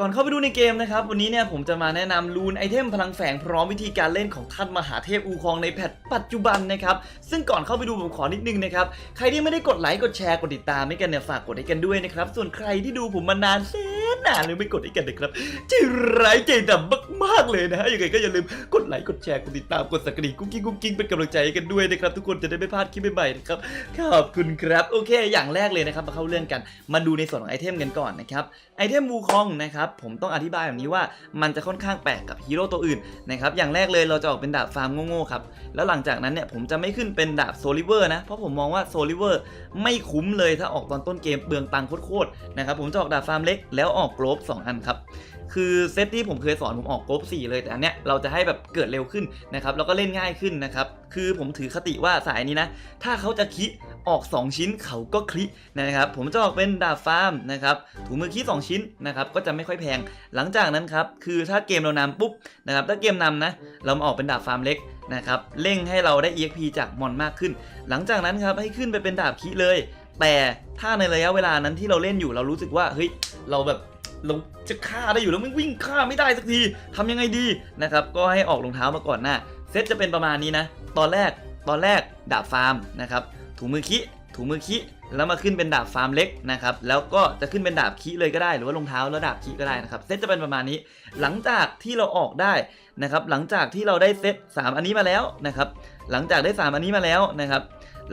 ก่อนเข้าไปดูในเกมนะครับ วันนี้เนี่ยผมจะมาแนะนำลูนไอเทมพลังแฝงพร้อมวิธีการเล่นของท่านมหาเทพอูคองในแพทปัจจุบันนะครับ ซึ่งก่อนเข้าไปดูผมขอนิดนึงนะครับ ใครที่ไม่ได้กดไลค์กดแชร์กดติดตามให้กันเนี่ยฝากกดให้กันด้วยนะครับ ส่วนใครที่ดูผมมานานแส นนานเลยไม่กดให้กันนะครับใจร้ายใจดำมากๆเลยนะฮะยังไงก็อย่าลืมกดไลค์กดแชร์กดติดตามกดสักกระดิ่งกุ๊กกิ๊งกุ๊กกิ๊งเป็นกำลังใจให้กันด้วยนะครับทุกคนจะได้ไม่พลาดคลิปใหม่ๆนะครับขอบคุณครับโอเค อย่างแรกเลยนะครับมาเข้าเรื่องกัน มาดูในส่วนของไอเทมกันก่อนนะครับไอเทมวูคองนะครับผมต้องอธิบายแบบนี้ว่ามันจะค่อนข้างแปลกกับฮีโร่ตัวอื่นนะครับอย่างแรกเลยเราจะออกเป็นดาบฟาร์มโง่ๆครับแล้วหลังจากนั้นเนี่ยผมจะไม่ขึ้นเป็นดาบโซลิเวอร์นะเพราะผมมองว่าโซลิเวอร์ไม่คุ้มเลยถ้าออกตอนต้นเกมเปลืองตังโคตรๆนะครับผมจะออกดาบฟาร์มเล็กแล้วออกโกลบ2 อันครับคือเซตที่ผมเคยสอนผมออกโกลบ4เลยแต่อันเนี้ยเราจะให้แบบเกิดเร็วขึ้นนะครับแล้วก็เล่นง่ายขึ้นนะครับคือผมถือคติว่าสายนี้นะ ถ้าเขาจะคิออก 2 ชิ้นเขาก็คลินะครับผมจะออกเป็นดาบฟาร์มนะครับถุงมือคิ2ชิ้นนะครับก็จะไม่ค่อยแพง หลังจากนั้นครับคือถ้าเกมเรานำปุ๊บนะครับถ้าเกมนำนะเรามาออกเป็นดาบฟาร์มเล็กนะครับเร่งให้เราได้ EXP จากมอนมากขึ้น หลังจากนั้นครับให้ขึ้นไปเป็นดาบคิเลย แต่ถ้าในระยะเวลานั้นที่เราเล่นอยู่เรารู้สึกว่าเฮ้ยเราแบบ เราจะฆ่าได้อยู่แล้วมันวิ่งฆ่าไม่ได้สักทีทำยังไงดีนะครับก็ให้ออกรองเท้ามาก่อนหน้าเซตจะเป็นประมาณนี้นะ ตอนแรกตอนแรกดาบฟาร์มนะครับถุงมือคิถุงมือคิแล้วมาขึ้นเป็นดาบฟาร์มเล็กนะครับแล้วก็จะขึ้นเป็นดาบคิเลยก็ได้ หรือว่ารองเท้าแล้วดาบคิก็ได้นะครับเซตจะเป็นประมาณนี้ หลังจากที่เราออกได้นะครับหลังจากที่เราได้เซต3 อันนี้มาแล้วนะครับหลังจากได้ 3 อันนี้มาแล้วนะครับ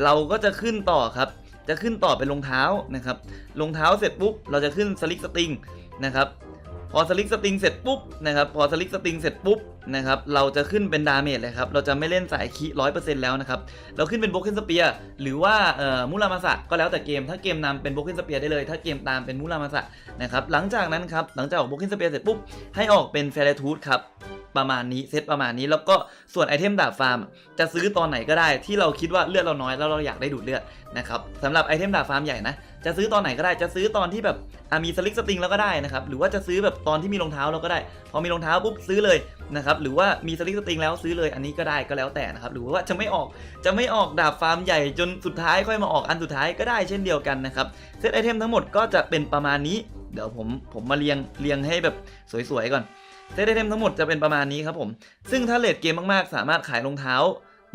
เราก็จะขึ้นต่อครับจะขึ้นต่อเป็นรองเท้านะครับรองเท้าเสร็จปุ๊บเราจะขึ้นสลิกสติง นะครับ พอสลิกสติงเสร็จปุ๊บนะครับ พอสลิกสติงเสร็จปุ๊บ นะครับเราจะขึ้นเป็นดาเมจเลยครับเราจะไม่เล่นสายคีร้อยเปอร์เซ็นต์แล้วนะครับเราขึ้นเป็นโบเกนสเปียหรือว่าเอ่อมูรามาสะก็แล้วแต่เกม ถ้าเกมนำเป็นโบเกนสเปียได้เลย ถ้าเกมตามเป็นมูรามาสะนะครับหลังจากนั้นครับหลังจากออกโบเกนสเปียเสร็จปุ๊บให้ออกเป็นเฟรทูธครับประมาณนี้เซตประมาณนี้แล้วก็ส่วนไอเทมดาบฟาร์ม จะซื้อตอนไหนก็ได้ที่เราคิดว่าเลือดเราน้อยแล้วเราอยากได้ดูดเลือดนะครับสำหรับไอเทมดาบฟาร์มใหญ่นะจะซื้อตอนไหนก็ได้จะซื้อตอนที่แบบมีสลิกสติงแล้วก็ได้นะครับหรือว่าจะซื้อแบบตอนที่มีรองเท้าเราก็ได้ พอมีรองเท้าปุ๊บซื้อเลยนะครับหรือว่ามีสลิกสติงแล้วซื้อเลยอันนี้ก็ได้ก็แล้วแต่นะครับหรือว่าจะไม่ออกจะไม่ออกดาบฟาร์มใหญ่จนสุดท้ายค่อยมาออกอันสุดท้ายก็ได้เช่นเดียวกันนะครับเซตไอเทมทั้งหมดก็จะเป็นประมาณนี้เดี๋ยวผมผมมาเรียงเรียงให้แบบสวยๆก่อนเซตไอเทมทั้งหมดจะเป็นประมาณนี้ครับผมซึ่งถ้าเลดเกมมากๆ สามารถขายรองเท้า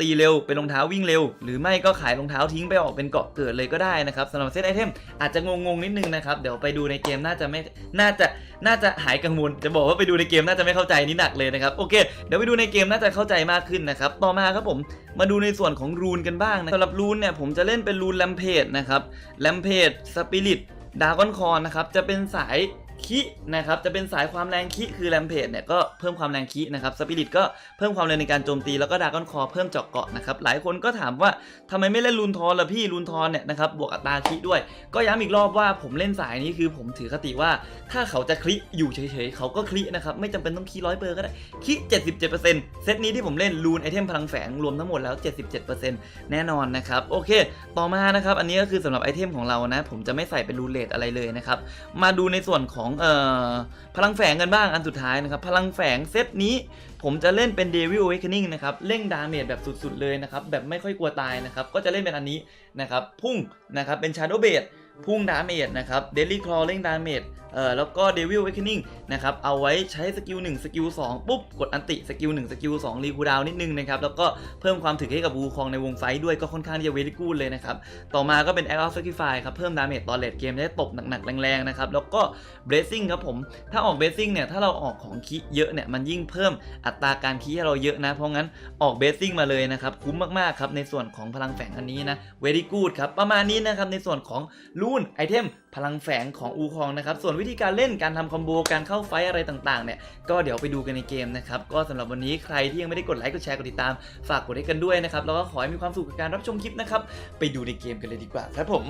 ตีเร็ว เป็นรองเท้าวิ่งเร็ว หรือไม่ก็ขายรองเท้าทิ้งไปออกเป็นเกาะเกิดเลยก็ได้นะครับสำหรับเซตไอเทมอาจจะงงๆนิดนึงนะครับ เดี๋ยวไปดูในเกมน่าจะไม่น่าจะน่าจะหายกังวลจะบอกว่าไปดูในเกมน่าจะไม่เข้าใจนี่หนักเลยนะครับโอเคเดี๋ยวไปดูในเกมน่าจะเข้าใจมากขึ้นนะครับต่อมาครับผมมาดูในส่วนของรูนกันบ้างนะสำหรับรูนเนี่ยผมจะเล่นเป็นรูนแลมเพจนะครับแลมเพจสปิริตดากอนคอนนะครับจะเป็นสาย คินะครับจะเป็นสายความแรงคิคือแรมเพจเนี่ยก็เพิ่มความแรงคินะครับสปิริตก็เพิ่มความเร็วในการโจมตีแล้วก็ดากอนคอเพิ่มเจาะเกาะนะครับหลายคนก็ถามว่าทำไมไม่เล่นลูนทอนล่ะพี่ลูนทอนเนี่ยนะครับบวกอัตราคิด้วย ก็ย้ำอีกรอบว่าผมเล่นสายนี้คือผมถือคติว่า ถ้าเขาจะคลิอยู่เฉยๆเขาก็คลินะครับไม่จำเป็นต้องคีร้อยเปอร์ก็ได้คี77%เซตนี้ที่ผมเล่นลูนไอเทมพลังแฝงรวมทั้งหมดแล้ว 77%แน่นอนนะครับโอเค ต่อมานะครับอันนี้ก็คือสำหรับไอเทมของเรานะผมจะไม่ใส่เป็นรูเลตอะไรเลยนะครับมาดูในส่วนของเอ่อพลังแฝงกันบ้างอันสุดท้ายนะครับพลังแฝงเซตนี้ผมจะเล่นเป็น Devil Awakening นะครับเร่งดาเมจแบบสุดๆเลยนะครับแบบไม่ค่อยกลัวตายนะครับก็จะเล่นเป็นอันนี้นะครับพุ่งนะครับเป็น Shadow b a s e พุ่งดาเมจนะครับ Daily Claw เร่งดาเมจเออแล้วก็ Devil Awakening นะครับเอาไว้ใช้สกิล1สกิล2ปุ๊บกดอันติสกิล1สกิล2รีคูดาวนิดนึงนะครับแล้วก็เพิ่มความถึกให้กับวูคองในวงไฟด้วยก็ค่อนข้างที่จะเวลิกูดเลยนะครับต่อมาก็เป็น Act of Sacrifice ครับเพิ่มดาเมจตอนเลดเกมได้ตบหนักๆแรงๆนะครับแล้วก็ Blessing ครับผมถ้าออก Blessing เนี่ยถ้าเราออกของคีเยอะเนี่ยมันยิ่งเพิ่มอัตราการคีให้เราเยอะนะ เพราะงั้นออก Blessing มาเลยนะครับคุ้มมากๆครับในส่วนของพลังแฝงอันนี้นะ Very good ครับประมาณนี้นะครับในส่วนของรูนไอเทมพลังแฝงของอูคองนะครับส่วนวิธีการเล่นการทำคอมโบการเข้าไฟอะไรต่างๆเนี่ยก็เดี๋ยวไปดูกันในเกมนะครับก็สำหรับวันนี้ใครที่ยังไม่ได้กดไลค์กดแชร์กดติดตามฝากกดให้กันด้วยนะครับแล้วก็ขอให้มีความสุขกับการรับชมคลิปนะครับไปดูในเกมกันเลยดีกว่าครับผม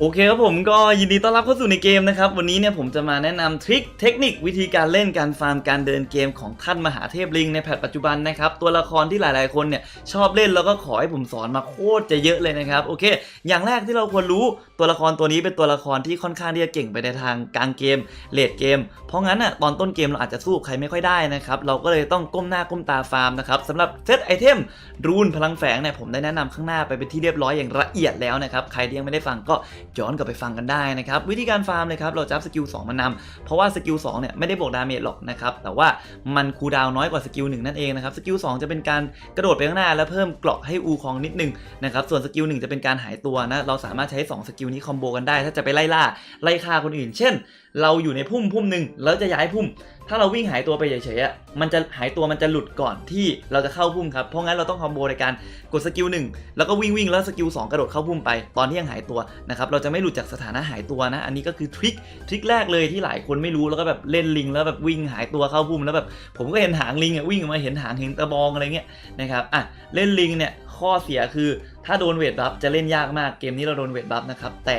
โอเคครับผมก็ยินดีต้อนรับเข้าสู่ในเกมนะครับ วันนี้เนี่ยผมจะมาแนะนำทริคเทคนิควิธีการเล่นการฟาร์มการเดินเกมของท่านมหาเทพลิงในแพทปัจจุบันนะครับ ตัวละครที่หลายๆคนเนี่ยชอบเล่นแล้วก็ขอให้ผมสอนมาโคตรจะเยอะเลยนะครับโอเค อย่างแรกที่เราควรรู้ตัวละครตัวนี้เป็นตัวละครที่ค่อนข้างที่จะเก่งไปในทางกลางเกมเลดเกม เพราะงั้นอะตอนต้นเกมเราอาจจะสู้ใครไม่ค่อยได้นะครับเราก็เลยต้องก้มหน้าก้มตาฟาร์มนะครับสำหรับเซตไอเทมรูนพลังแฝงเนี่ยผมได้แนะนำข้างหน้าไปเป็นที่เรียบร้อยอย่างละเอียดแล้วนะครับใครที่ยังไม่ได้ฟังก็ย้อนกลับไปฟังกันได้นะครับ วิธีการฟาร์มเลยครับ เราจับสกิล2มานำเพราะว่าสกิล2เนี่ยไม่ได้บวกดาเมจหรอกนะครับ แต่ว่ามันคูดาวน์น้อยกว่าสกิล1นั่นเองนะครับ สกิล2จะเป็นการกระโดดไปข้างหน้า แล้วเพิ่มเกราะให้อูคองนิดนึงนะครับ ส่วนสกิล1จะเป็นการหายตัวนะ เราสามารถใช้ 2 สกิลนี้คอมโบกันได้ ถ้าจะไปไล่ล่าไล่ฆ่าคนอื่น เช่น เราอยู่ในพุ่มพุ่มหนึ่งแล้วจะย้ายพุ่ม ถ้าเราวิ่งหายตัวไปเฉยๆอะมันจะหายตัวมันจะหลุดก่อนที่เราจะเข้าพุ่มครับเพราะงั้นเราต้องคอมโบในการกดสกิลหนึ่งแล้วก็วิ่งวิ่งแล้วสกิลสองกระโดดเข้าพุ่มไปตอนที่ยังหายตัวนะครับเราจะไม่หลุดจากสถานะหายตัวนะ อันนี้ก็คือทริคทริคแรกเลยที่หลายคนไม่รู้แล้วก็แบบเล่นลิง แล้วแบบวิ่งหายตัวเข้าพุ่มแล้วแบบผมก็เห็นหางลิงอะวิ่งมาเห็นหางเห็นตะบองอะไรเงี้ยนะครับอะเล่นลิงเนี่ยข้อเสียคือถ้าโดนเวทบัฟจะเล่นยากมากเกมนี้เราโดนเวทบัฟนะครับแต่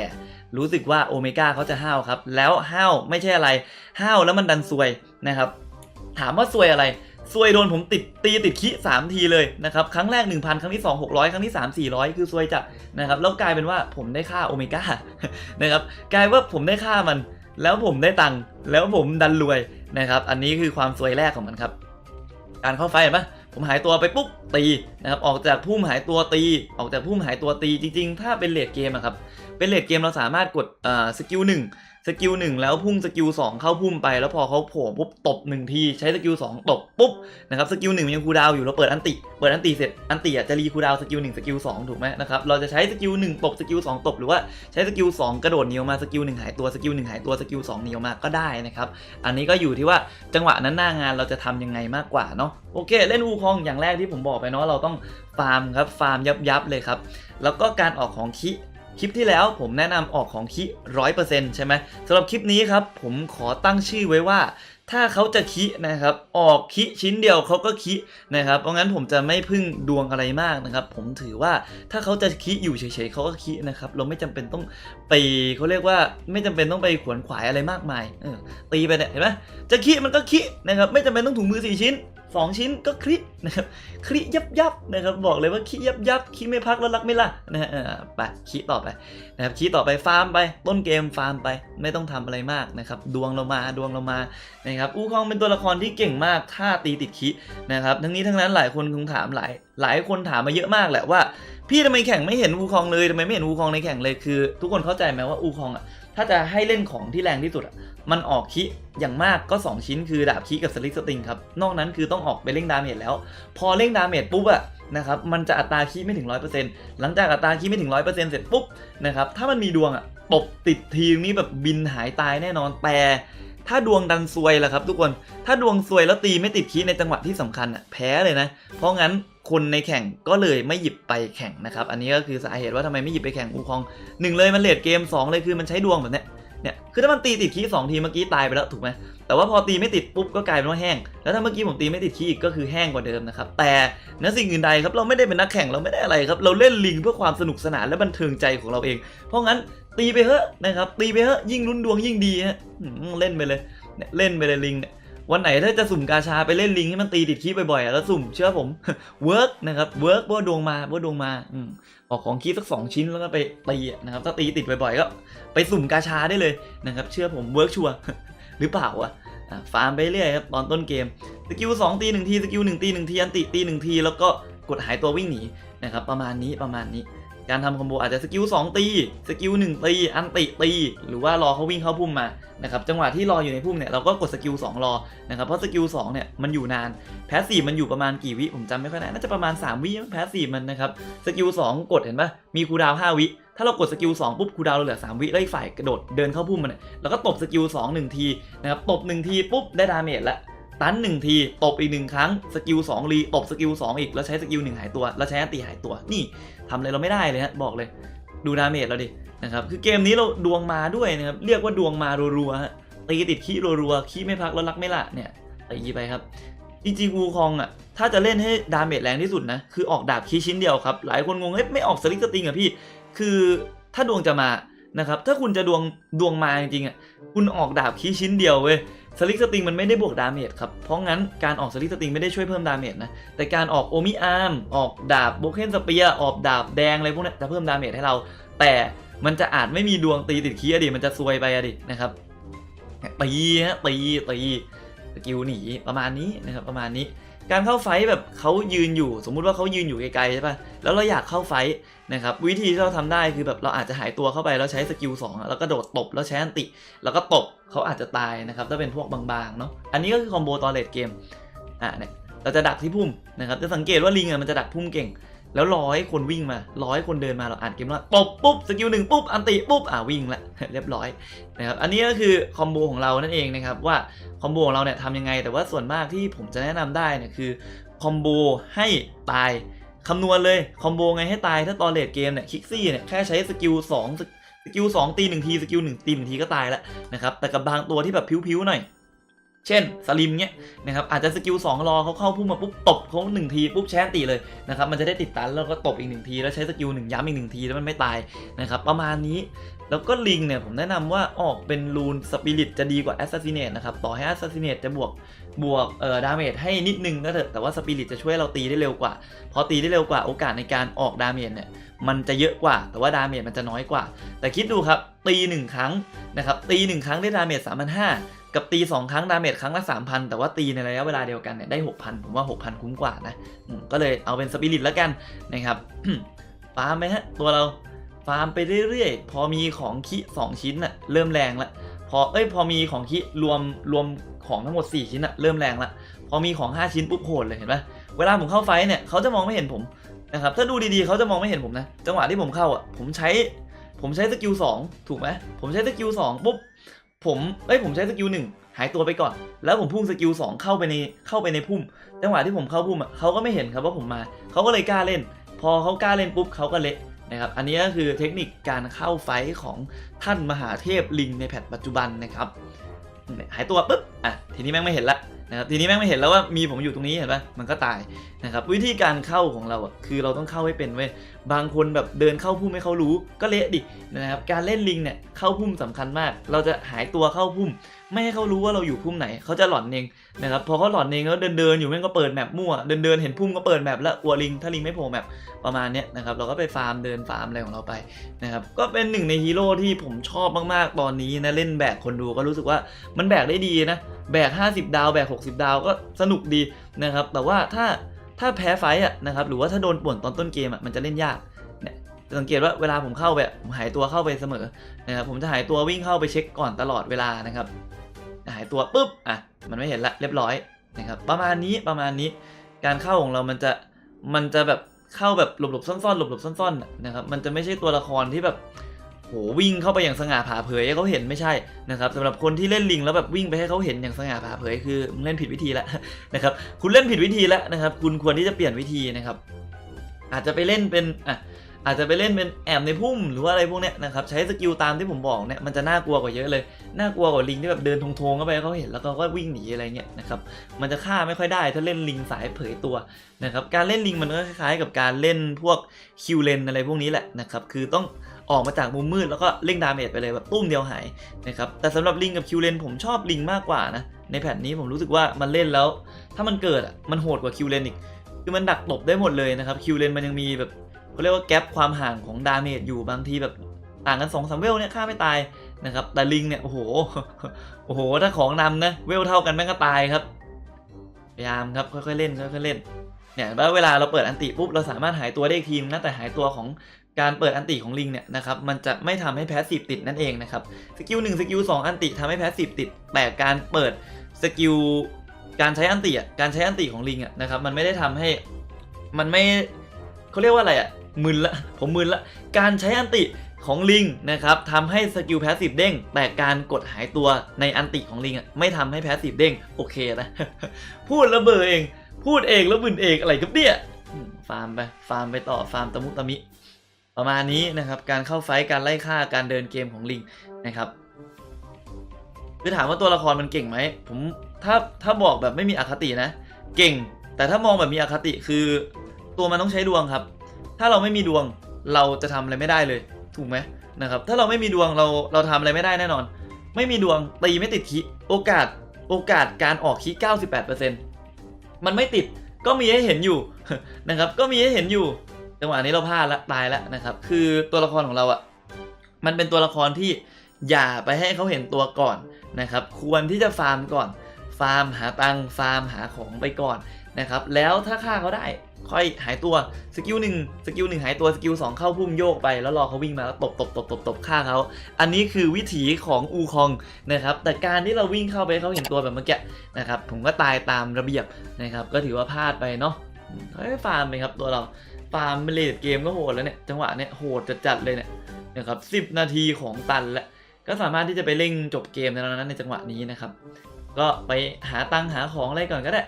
รู้สึกว่าโอเมก้าเขาจะห้าวครับ แล้วห้าวไม่ใช่อะไร ห้าวแล้วมันดันซวยนะครับ ถามว่าซวยอะไรซวยโดนผมติดตีติดคิสามทีเลยนะครับ ครั้งแรก 1,000 ครั้งที่ 2 600 ครั้งที่ 3 400 คือซวยจัดนะครับ แล้วกลายเป็นว่าผมได้ค่าโอเมก้านะครับ กลายว่าผมได้ค่ามัน แล้วผมได้ตังค์แล้วผมดันรวยนะครับ อันนี้คือความซวยแรกของมันครับ การเข้าไฟเห็นปะผมหายตัวไปปุ๊บตีนะครับ ออกจากพุ่มหายตัวตี ออกจากพุ่มหายตัวตีจริง ๆ ถ้าเป็นเลดเกมอะครับ เป็นเลดเกมเราสามารถกดเอ่อสกิลหนึ่งสกิลหนึ่งแล้วพุ่งสกิลสองเข้าพุ่มไป แล้วพอเขาโผล่ปุ๊บตบหนึ่งทีใช้สกิลสองตบปุ๊บนะครับสกิลหนึ่งมันยังคูดาวอยู่เราเปิดอันติเปิดอันติเสร็จอันติอะจะรีคูดาวสกิลหนึ่งสกิลสองถูกไหมนะครับเราจะใช้สกิลหนึ่งตบสกิลสองตบหรือว่าใช้สกิลสองกระโดดหนีออกมาสกิลหนึ่งหายตัวสกิลหนึ่งหายตัวสกิลสองหนีออกมาก็ได้นะครับอันนี้ก็อยู่ที่ว่าจังหวะนั้นหน้างานเราจะทำยังไงมากกว่าเนาะโอเค เล่นอูคองอย่างแรกที่ผมบอกไปเนาะเราต้องฟาร์มครับฟาร์มยับยับๆเลยครับแล้วก็การออกของคิ คลิปที่แล้วผมแนะนำออกของคิร้อยเปอร์เซ็นต์ใช่ไหมสำหรับคลิปนี้ครับผมขอตั้งชื่อไว้ว่า ถ้าเขาจะคินะครับออกคิชิ้นเดียวเขาก็คินะครับเพราะงั้นผมจะไม่พึ่งดวงอะไรมากนะครับ ผมถือว่าถ้าเขาจะคิอยู่เฉยๆเขาก็คินะครับเราไม่จำเป็นต้องไปเขาเรียกว่าไม่จำเป็นต้องไปขวนขวายอะไรมากมายเออตีไปเนี่ยเห็นไหมจะคิมันก็คินะครับไม่จำเป็นต้องถุงมือสี่ชิ้น สองชิ้นก็คลินะครับคลิยับยับนะครับบอกเลยว่าคลิยับยับคลิไม่พักแล้วรักไม่ละนะฮะไปคลิต่อไปนะครับคลิต่อไปฟาร์มไป ต้นเกมฟาร์มไปไม่ต้องทำอะไรมากนะครับดวงเรามาดวงเรามานะครับอูคองเป็นตัวละครที่เก่งมากถ้าตีติดคลินะครับทั้งนี้ทั้งนั้นหลายคนคงถามหลายหลายคนถามมาเยอะมากแหละว่า พี่ทำไมแข่งไม่เห็นอูคองเลยทำไมไม่เห็นอูคองในแข่งเลยคือ ทุกคนเข้าใจไหมว่าอูคองอะ ถ้าจะให้เล่นของที่แรงที่สุดอะมันออกคิอย่างมากก็ 2 ชิ้นคือดาบคิกับสลิกสติงครับ นอกนั้นคือต้องออกไปเร่งดาเมจแล้ว พอเร่งดาเมจปุ๊บอะนะครับมันจะอัตราคีไม่ถึง 100%หลังจากอัตราคีไม่ถึง 100%เสร็จปุ๊บนะครับถ้ามันมีดวงอะตบติดทีมนี้แบบบินหายตายแน่นอนแต่ถ้าดวงดันซวยล่ะครับ ทุกคน ถ้าดวงซวยแล้วตีไม่ติดคีในจังหวะที่สำคัญอะแพ้เลยนะ เพราะงั้น คนในแข่งก็เลยไม่หยิบไปแข่งนะครับ อันนี้ก็คือสาเหตุว่าทำไมไม่หยิบไปแข่งอูคองหนึ่งเลยมันเลดเกมสองเลยคือมันใช้ดวงแบบเนี้ยเนี่ยคือถ้ามันตีติดคีสองทีเมื่อกี้ตายไปแล้วถูกไหมแต่ว่าพอตีไม่ติดปุ๊บก็กลายเป็นว่าแห้ง แล้วถ้าเมื่อกี้ผมตีไม่ติดขี้อีกก็คือแห้งกว่าเดิมนะครับ แต่เนื้อสิ่งอื่นใดครับเราไม่ได้เป็นนักแข่งเราไม่ได้อะไรครับ เราเล่นลิงเพื่อความสนุกสนานและบันเทิงใจของเราเอง เพราะงั้นตีไปเถอะนะครับตีไปเถอะยิ่งลุ้นดวงยิ่งดีฮะเล่นไปเลยเนี่ยเล่นไปเลยลิงเนี่ย วันไหนถ้าจะสุ่มกาชาไปเล่นลิงให้มันตีติดขี้บ่อยๆแล้วสุ่มเชื่อผมเวิร์กนะครับเวิร์กเพราะว่ดวงมาเพราะว่ดวงมาอืมออกของคีสักสองชิ้นแล้วก็ไปตีนะครับถ้าตีติดบ่อยๆก็ไปสุ่มกาชาได้เลยนะครับเชื่อผมเวิร์กชัวหรือเปล่าวะอะฟาร์มไปเรื่อยครับตอนต้นเกมสกิลสองตีหนึ่งทีสกิลหนึ่งตีหนึ่งทีอันติตีหนึ่งทีแล้วก็กดหายตัววิ่งหนีนะครับประมาณนี้ประมาณนี้ การทำคอมโบอาจจะสกิลสองตี สกิลหนึ่งตี อันติตี หรือว่ารอเขาวิ่งเข้าพุ่มมานะครับจังหวะที่รออยู่ในพุ่มเนี่ยเราก็กดสกิลสองรอนะครับเพราะสกิลสองเนี่ยมันอยู่นานแพสซีฟมันอยู่ประมาณกี่วิผมจำไม่ค่อยได้น่าจะประมาณ 3 วิแพสซีฟมันนะครับสกิลสองกดเห็นปะมีคูดาว5วิถ้าเรากดสกิล2ปุ๊บคูดาวเราเหลือ 3 วิแล้วอีกฝ่ายกระโดดเดินเข้าพุ่มมันเนี่ยแล้วก็ตบสกิล2 1ทีนะครับตบ1ทีปุ๊บได้ดาเมจละ ตัน1ทีตบอีก1ครั้งสกิล2รีตบสกิล2อีก แล้วใช้สกิล1หายตัว แล้วใช้อันติหายตัว นี่ทำอะไรเราไม่ได้เลยฮะบอกเลย ดูดาเมจเราดินะครับคือเกมนี้เราดวงมาด้วยนะครับเรียกว่าดวงมารัวๆฮะตีติดขี้รัวๆขี้ไม่พักแล้วรักไม่ละเนี่ยตีไปครับจริงๆวูคองอะถ้าจะเล่นให้ดาเมจแรงที่สุดนะคือออกดาบคีชิ้นเดียวครับหลายคนงงเฮ้ยไม่ออกสลิกสติงอะพี่ คือถ้าดวงจะมานะครับถ้าคุณจะดวงดวงมาจริงๆอะคุณออกดาบคีชิ้นเดียวเว้ย สลิกสติงมันไม่ได้บวกดาเมจครับ เพราะงั้นการออกสลิกสติงไม่ได้ช่วยเพิ่มดาเมจนะ แต่การออกโอมิอาร์ม ออกดาบโบเคนสเปียออกดาบแดงอะไรพวกนี้จะเพิ่มดาเมจให้เรา แต่มันจะอาจไม่มีดวงตีติดคีอะดิมันจะซวยไปอะดินะครับ ตีฮะตีตีสกิลหนีประมาณนี้นะครับประมาณนี้ การเข้าไฟแบบเขายืนอยู่ สมมุติว่าเขายืนอยู่ไกลๆใช่ปะแล้วเราอยากเข้าไฟ นะครับวิธีที่เราทำได้คือแบบเราอาจจะหายตัวเข้าไปแล้วใช้สกิลสองแล้วก็โดดตบแล้วใช้อันติ แล้วก็ตบเขาอาจจะตายนะครับถ้าเป็นพวกบางๆเนาะอันนี้ก็คือคอมโบตอนเลดเกมอะเนี่ยเราจะดักที่พุ่มนะครับจะสังเกตว่าลิงอะมันจะดักพุ่มเก่ง แล้วร้อยคนวิ่งมาร้อยคนเดินมาเราอ่านเกมแล้วตบปุ๊บสกิลหนึ่งปุ๊บอันติปุ๊บอ่าวิ่งละเรียบร้อยนะครับอันนี้ก็คือคอมโบของเรานั่นเองนะครับว่าคอมโบของเราเนี่ยทำยังไงแต่ว่าส่วนมากที่ผมจะแนะนำได้เนี่ยคือคอมโบให้ตาย คำนวณเลยคอมโบไงให้ตายถ้าตอนเลดเกมเนี่ยคิกซี่เนี่ยแค่ใช้สกิลสองสกิลสองตีหนึ่งทีสกิลหนึ่งตีหนึ่งทีก็ตายแล้วนะครับแต่กับบางตัวที่แบบพิ้วๆหน่อยเช่นสลิมเนี้ยนะครับอาจจะสกิล2รอเขาเข้าพุ่มมาปุ๊บตบเขาหนึ่งทีปุ๊บแชนตีเลยนะครับมันจะได้ติดตันแล้วก็ตบอีกหนึ่งทีแล้วใช้สกิลหนึ่งย้ำอีกหนึ่งทีแล้วมันไม่ตายนะครับประมาณนี้แล้วก็ลิงเนี่ยผมแนะนำว่าออกเป็นรูนสปิริตจะดีกว่าแอสซัสซิเนตนะครับต่อให้แอสซัสซิเนตจะบวก บวกเอ่อดาเมจให้นิดนึงก็เถอะแต่ว่าสปิริตจะช่วยเราตีได้เร็วกว่า พอตีได้เร็วกว่าโอกาสในการออกดาเมจเนี่ยมันจะเยอะกว่า แต่ว่าดาเมจมันจะน้อยกว่า แต่คิดดูครับตีหนึ่งครั้งนะครับตีหนึ่งครั้งได้ดาเมจสามพันห้ากับตี 2 ครั้งดาเมจครั้งละ 3,000 แต่ว่าตีในระยะเวลาเดียวกันเนี่ยได้ 6,000 ผมว่า 6,000 คุ้มกว่านะก็เลยเอาเป็นสปิริตแล้วกันนะครับฟาร์มไปฮะ ตัวเราฟาร์มไปเรื่อยๆ พอมีของคิ 2 ชิ้นน่ะเริ่มแรงละ พอเอ้ยพอมีของคิรวมรวมของทั้งหมด 4 ชิ้นน่ะเริ่มแรงละพอมีของ 5 ชิ้นปุ๊บโหดเลยเห็นปะเวลาผมเข้าไฟเนี่ยเขาจะมองไม่เห็นผมนะครับถ้าดูดีๆเขาจะมองไม่เห็นผมนะจังหวะที่ผมเข้าอะผมใช้ผมใช้สกิล2ถูกไหมผมใช้สกิล2ปุ๊บผมเอ้ยผมใช้สกิลหนึ่งหายตัวไปก่อน แล้วผมพุ่งสกิลสองเข้าไปในเข้าไปในพุ่ม จังหวะที่ผมเข้าพุ่มอะเขาก็ไม่เห็นครับว่าผมมาเขาก็เลยกล้าเล่น พอเขากล้าเล่นปุ๊บเขาก็เละ นะครับ อันนี้ก็คือเทคนิคการเข้าไฟของท่านมหาเทพลิงในแพทปัจจุบันนะครับหายตัวปุ๊บอะทีนี้แม่งไม่เห็นละนะครับทีนี้แม่งไม่เห็นแล้วว่ามีผมอยู่ตรงนี้เห็นปะมันก็ตายนะครับวิธีการเข้าของเราอะคือเราต้องเข้าให้เป็นเว้ยบางคนแบบเดินเข้าพุ่มไม่เขารู้ก็เละดินะครับการเล่นลิงเนี่ยเข้าพุ่มสำคัญมาก เราจะหายตัวเข้าพุ่มไม่ให้เขารู้ว่าเราอยู่พุ่มไหน เขาจะหลอนเองนะครับพอเขาหลอนเองแล้วเดินเดินอยู่แม่งก็เปิดแมปมั่วเดินเดินเห็นพุ่มก็เปิดแมปแล้วกลัวลิงถ้าลิงไม่โผล่แมปประมาณเนี้ยนะครับเราก็ไปฟาร์มเดินฟาร์มอะไรของเราไปนะครับก็เป็นหนึ่งในฮีโร่ที่ผมชอบมากๆตอนนี้นะเล่นแบกคนดูก็รู้สึกว่ามันแบกได้ดีนะแบก 50 ดาวแบก 60 ดาวก็สนุกดีนะครับแต่ว่าถ้าถ้าแพ้ไฟอะนะครับหรือว่าถ้าโดนป่วนตอนต้นเกมอะมันจะเล่นยาก สังเกตว่าเวลาผมเข้าไปผมหายตัวเข้าไปเสมอนะครับผมจะหายตัววิ่งเข้าไปเช็คก่อนตลอดเวลานะครับหายตัวปุ๊บอะมันไม่เห็นละเรียบร้อยนะครับประมาณนี้ประมาณนี้ การเข้าของเรามันจะมันจะแบบเข้าแบบหลบๆซ่อนๆหลบๆซ่อนๆน่ะนะครับมันจะไม่ใช่ตัวละครที่แบบโหวิ่งเข้าไปอย่างสง่าผ่าเผยให้เขาเห็นไม่ใช่นะครับสำหรับคนที่เล่นลิงแล้วแบบวิ่งไปให้เขาเห็นอย่างสง่าผ่าเผยคือมึงเล่นผิดวิธีแล้วนะครับคุณเล่นผิดวิธีแล้วนะครับ คุณควรที่จะเปลี่ยนวิธีนะครับ อาจจะไปเล่นเป็นอะ อาจจะไปเล่นเป็นแอบในพุ่มหรือว่าอะไรพวกเนี้ยนะครับใช้สกิลตามที่ผมบอกเนี่ยมันจะน่ากลัวกว่าเยอะเลยน่ากลัวกว่าลิงที่แบบเดินทงๆเข้าไปเขาเห็นแล้วก็ก็วิ่งหนีอะไรเงี้ยนะครับมันจะฆ่าไม่ค่อยได้ถ้าเล่นลิงสายเผยตัวนะครับการเล่นลิงมันก็คล้ายๆกับการเล่นพวกคิวเลนอะไรพวกนี้แหละนะครับคือต้องออกมาจากมุมมืดแล้วก็เล่งดาเมจไปเลยแบบตุ้มเดียวหายนะครับแต่สำหรับลิงกับคิวเลนผมชอบลิงมากกว่านะในแผ่นนี้ผมรู้สึกว่ามันเล่นแล้ว ถ้ามันเกิดอะมันโหดกว่าคิวเลนอีกคือมันดักตบได้หมดเลยนะครับคิวเลนมันยังมีแบบ เขาเรียกว่าแกลบความห่างของดาเมจอยู่บางทีแบบต่างกัน2อสเวลเนี่ยฆ่าไม่ตายนะครับแต่ลิงเนี่ยโอ้โหโอ้โหถ้าของนำนะเวลเท่ากันแม่งก็ตายครับพยายามครับค่อยๆเล่นค่อยๆเล่นเนี่ยแล้วเวลาเราเปิดอันติปุ๊บเราสามารถหายตัวได้ทีมนะแต่หายตัวของการเปิดอันติของลิงเนี่ยนะครับมันจะไม่ทำให้แพสซีฟติดนั่นเองนะครับสกิลหนึ่งสกิลสองอันติทำให้แพสซีฟติดแต่การเปิดสกิลการใช้อันติอะการใช้อันติของลิงอะนะครับมันไม่ได้ทำให้มันไม่เขาเรียกว่าอะไรอะ มึนละ ผมมึนละ การใช้อันติของลิงนะครับทำให้สกิลแพสซีฟเด้ง แต่การกดหายตัวในอันติของลิงอะไม่ทำให้แพสซีฟเด้ง โอเคนะ พูดแล้วเบอร์เอง พูดเองแล้วมึนเองอะไรกับเนี่ยฟาร์มไป ฟาร์มไปต่อ ฟาร์มตะมุตะมิ ประมาณนี้นะครับ การเข้าไฟการไล่ฆ่า การเดินเกมของลิงนะครับคือถามว่าตัวละครมันเก่งไหม ผมถ้าถ้าบอกแบบไม่มีอคตินะ เก่ง แต่ถ้ามองแบบมีอคติคือ ตัวมันต้องใช้ดวงครับ ถ้าเราไม่มีดวงเราจะทำอะไรไม่ได้เลยถูกไหมนะครับถ้าเราไม่มีดวงเราเราทำอะไรไม่ได้แน่นอน ไม่มีดวงตีไม่ติดคิโอกาสโอกาสการออกคิ98%มันไม่ติดก็มีให้เห็นอยู่นะครับก็มีให้เห็นอยู่จังหวะนี้เราพลาดละตายแล้วนะครับคือตัวละครของเราอะ่ะมันเป็นตัวละครที่อย่าไปให้เขาเห็นตัวก่อนนะครับควรที่จะฟาร์มก่อน ฟาร์มหาตังฟาร์มหาของไปก่อนนะครับแล้วถ้าฆ่าเขาได้ ค่อยหายตัวสกิลหนึ่งสกิลหนึ่งหายตัวสกิลสองเข้าพุ่มโยกไปแล้วรอเขาวิ่งมาแล้วตบตบตบตบตบฆ่าเขาอันนี้คือวิถีของอูคองนะครับแต่การที่เราวิ่งเข้าไปเขาเห็นตัวแบบเมื่อกี้นะครับผมก็ตายตามระเบียบนะครับก็ถือว่าพลาดไปเนาะเฮ้ยฟาร์มไปครับตัวเราฟาร์มเลดเกมก็โหดแล้วเนี่ยจังหวะเนี่ยโหดจัดๆเลยเนี่ยนะครับสินาทีของตันแล้วก็สามารถที่จะไปเร่งจบเกมในตอนนั้นในจังหวะนี้นะครับก็ไปหาตังหาของอะไรก่อนก็ได้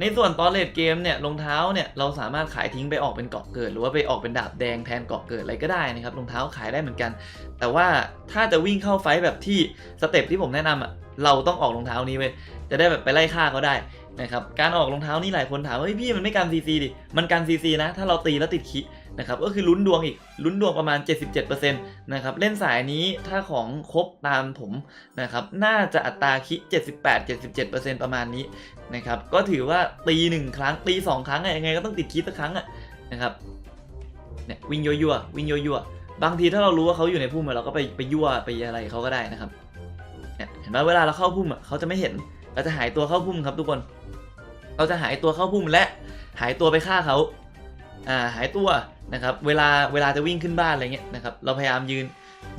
ในส่วนตอนเลดเกมเนี่ยรองเท้าเนี่ยเราสามารถขายทิ้งไปออกเป็นเกาะเกิด หรือว่าไปออกเป็นดาบแดงแทนเกาะเกิดอะไรก็ได้นะครับรองเท้าขายได้เหมือนกัน แต่ว่าถ้าจะวิ่งเข้าไฟแบบที่สเต็ปที่ผมแนะนำอะเราต้องออกรองเท้านี้เว้ยจะได้แบบไปไล่ฆ่าเขาได้นะครับการออกรองเท้านี่หลายคนถามว่าเฮ้ยพี่มันไม่กันซีซีดิมันกันซีซีนะถ้าเราตีแล้วติดคิ นะครับก็คือลุ้นดวงอีกลุ้นดวงประมาณ 77%นะครับเล่นสายนี้ถ้าของครบตามผมนะครับน่าจะอัตราคิด 78-77%ประมาณนี้นะครับก็ถือว่าตีหนึ่งครั้งตีสองครั้งยังไงก็ต้องติดคิดสักครั้งอะนะครับเนี่ยวิ่งยั่วๆวิ่งยั่วๆบางทีถ้าเรารู้ว่าเขาอยู่ในพุ่มเราก็ไปไปยั่วไปอะไรเขาก็ได้นะครับเห็นไหมเวลาเราเข้าพุ่มอะเขาจะไม่เห็นเราจะหายตัวเข้าพุ่มครับทุกคน เราจะหายตัวเข้าพุ่มและหายตัวไปฆ่าเขา อ่าหายตัวนะครับเวลาเวลาจะวิ่งขึ้นบ้านอะไรเงี้ยนะครับเราพยายามยืน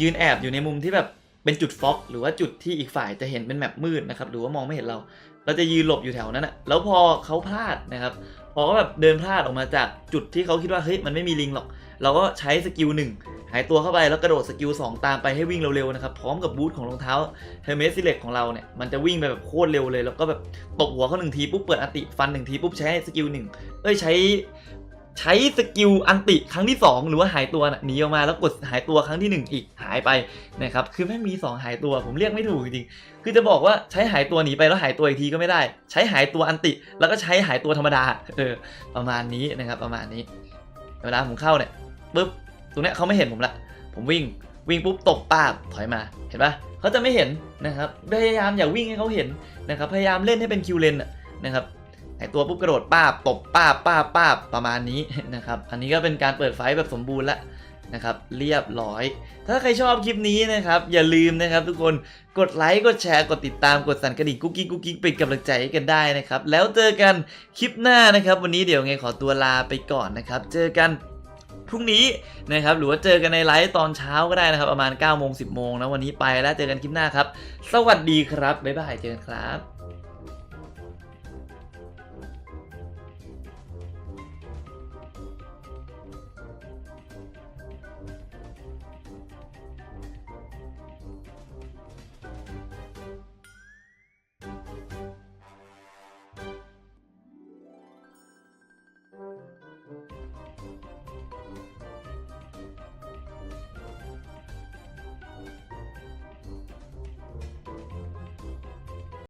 ยืนแอบอยู่ในมุมที่แบบเป็นจุดฟ็อกหรือว่าจุดที่อีกฝ่ายจะเห็นเป็นแมปมืดนะครับหรือว่ามองไม่เห็นเรา เราจะยืนหลบอยู่แถวนั้นอะแล้วพอเขาพลาดนะครับพอเขาแบบเดินพลาดออกมาจากจุดที่เขาคิดว่าเฮ้ยมันไม่มีลิงหรอก เราก็ใช้สกิลหนึ่งหายตัวเข้าไปแล้วกระโดดสกิล2ตามไปให้วิ่งเร็วๆนะครับพร้อมกับบูทของรองเท้าเฮเมสซิเล็กของเราเนี่ยมันจะวิ่งไปแบบโคตรเร็วเลย แล้วก็แบบตบหัวเขาหนึ่งทีปุ๊บเปิดอัติฟันหนึ่งทีปุ๊บใช้สกิลหนึ่งเอ้ยใช้ ใช้สกิลอันติครั้งที่ 2 หรือว่าหายตัวหนีออกมาแล้วกดหายตัวครั้งที่ 1 อีกหายไปนะครับคือไม่งมี 2 หายตัวผมเรียกไม่ถูกจริงๆคือจะบอกว่าใช้หายตัวหนีไปแล้วหายตัวอีกทีก็ไม่ได้ ใช้หายตัวอันติ แล้วก็ใช้หายตัวธรรมดาเออประมาณนี้นะครับประมาณนี้ เวลาผมเข้าเนี่ยปุ๊บตรงเนี้ยเขาไม่เห็นผมละ ผมวิ่งวิ่งปุ๊บตบป้าบถอยมาเห็นปะเขาจะไม่เห็นนะครับพยายามอย่าวิ่งให้เขาเห็นนะครับพยายามเล่นให้เป็นคิวเลนนะครับายตัวปุ๊บกระโดดป้าบตบป้าบป้าบป้าบประมาณนี้นะครับ อันนี้ก็เป็นการเปิดไฟแบบสมบูรณ์ล้วนะครับเรียบร้อย ถ้าใครชอบคลิปนี้นะครับ อย่าลืมนะครับทุกคนกดไลค์กดแชร์กดติดตามกดสั่นกระดิ่งกุ๊กกิ๊กกุ๊กกิ๊กเป็นกำลังใจให้กันได้นะครับ แล้วเจอกันคลิปหน้านะครับ วันนี้เดี๋ยวไงขอตัวลาไปก่อนนะครับ เจอกันพรุ่งนี้นะครับหรือว่าเจอกันในไลฟ์ตอนเช้าก็ได้นะครับ ประมาณ9โมง10โมงนะวันนี้ไปแล้วเจอกันคลิปหน้าครับ สวัสดีครับบ๊ายบายเจอกันครับ